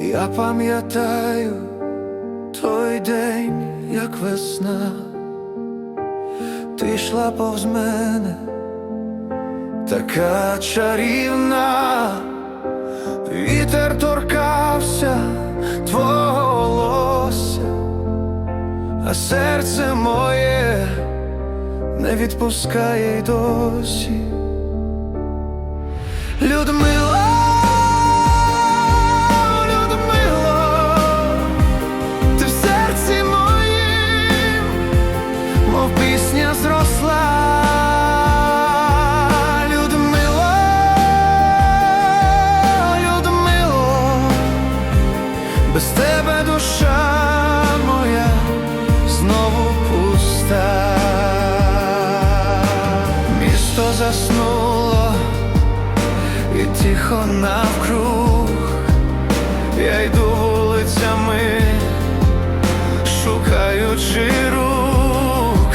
Я пам'ятаю той день, як весна, ти йшла повз мене, така чарівна, вітер торкався твого волосся, а серце моє не відпускає й досі. Людмила, душа моя знову пуста. Місто заснуло і тихо навкруг, я йду вулицями, шукаючи рук,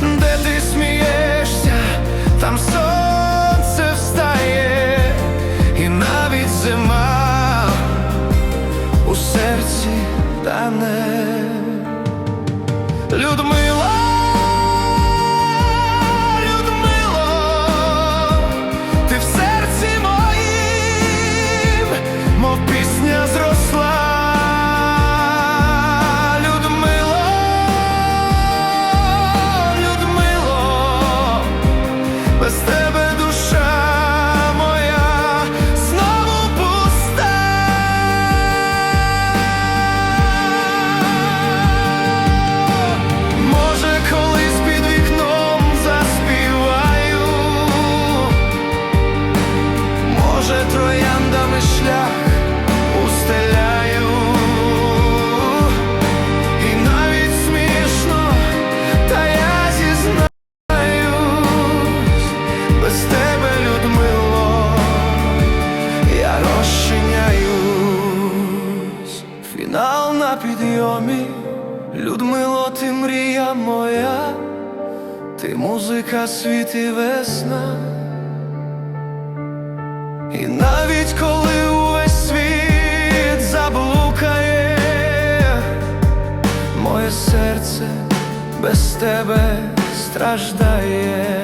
де ти смієшся, там сонце встає, і навіть зима тане. Людмила, на підйомі. Людмило, ти мрія моя, ти музика, світ і весна. І навіть коли увесь світ заблукає, моє серце без тебе страждає.